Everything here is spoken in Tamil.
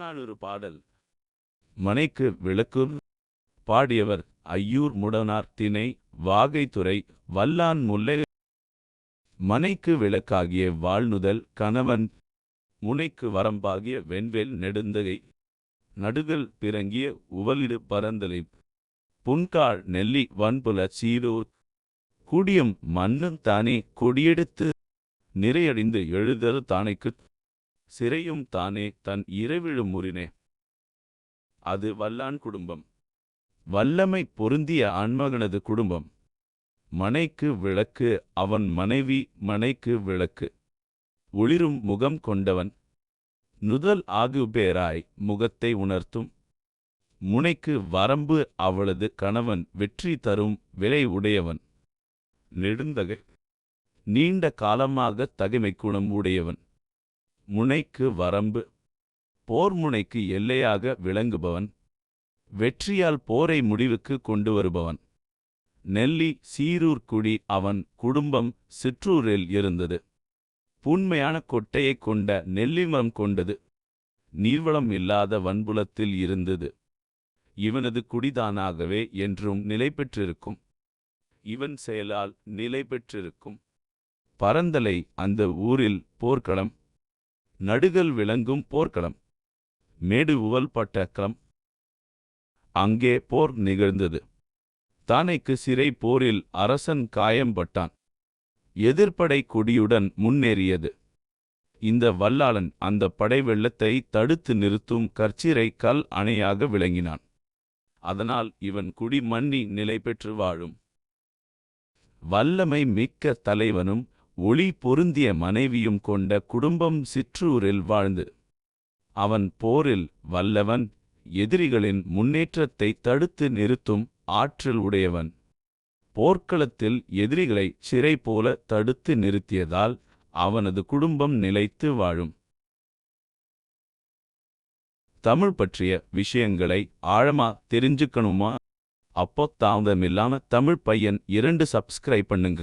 புறநானூறு பாடல். மனைக்கு விளக்கு பாடியவர் ஐயூர் முடனார் திணை வாகைத்துறை வல்லான் முல்லை. மனைக்கு விளக்காகிய வாழ்நுதல் கணவன் முனைக்கு வரம்பாகிய வெண்வேல் நெடுந்தகை. நடுகள் பிறங்கிய உவலிடு பரந்தலை. புன்காள் நெல்லி வன்புல சீரூர். குடியும் மன்னன் தானே கொடியெடுத்து. நிறையடிந்து எழுதல் தானைக்குத் சிறையும் தானே தன் இரவிழும் முறினே. அது வல்லான் குடும்பம். வல்லமை பொருந்திய ஆண்மகனது குடும்பம். மனைக்கு விளக்கு அவன் மனைவி மனைக்கு விளக்கு. ஒளிரும் முகம் கொண்டவன். நுதல் ஆகுபேராய் முகத்தை உணர்த்தும். முனைக்கு வரம்பு அவளது கணவன் வெற்றி தரும் விலை உடையவன். நெடுந்தகை. நீண்ட காலமாக தகைமை குணம் உடையவன். முனைக்கு வரம்பு. போர் முனைக்கு எல்லையாக விளங்குபவன். வெற்றியால் போரை முடிவுக்கு கொண்டு வருபவன் நெல்லி சீரூர்குடி அவன் குடும்பம் சிற்றூரில் இருந்தது. புண்மையான கொட்டையைக் கொண்ட நெல்லிமரம் கொண்டது. நீர்வளம் இல்லாத வன்புலத்தில் இருந்தது. இவனது குடிதானாகவே என்றும் நிலை பெற்றிருக்கும் இவன் செயலால் நிலை பெற்றிருக்கும் பரந்தலை அந்த ஊரில் போர்க்களம். நடுகள் விளங்கும் போர்க்களம். மேடு உவல் பட்ட களம் அங்கே போர் நிகழ்ந்தது. தானைக்கு சிறை போரில் அரசன் காயம்பட்டான் எதிர்ப்படை கொடியுடன் முன்னேறியது. இந்த வல்லாளன் அந்த படை வெள்ளத்தை தடுத்து நிறுத்தும் கற்சிறை கல் அணையாக விளங்கினான். அதனால் இவன் குடி மன்னி நிலை பெற்று வாழும். வல்லமை மிக்க தலைவனும் ஒளி பொருந்திய மனைவியும் கொண்ட குடும்பம் சிற்றூரில் வாழ்ந்து. அவன் போரில் வல்லவன் எதிரிகளின் முன்னேற்றத்தை தடுத்து நிறுத்தும் ஆற்றல் உடையவன். போர்க்களத்தில் எதிரிகளை சிறை போல தடுத்து நிறுத்தியதால் அவனது குடும்பம் நிலைத்து வாழும். தமிழ் பற்றிய விஷயங்களை ஆழமா தெரிஞ்சுக்கணுமா? அப்போ தாமதமில்லாம தமிழ் பையன் இரண்டு சப்ஸ்கிரைப் பண்ணுங்க.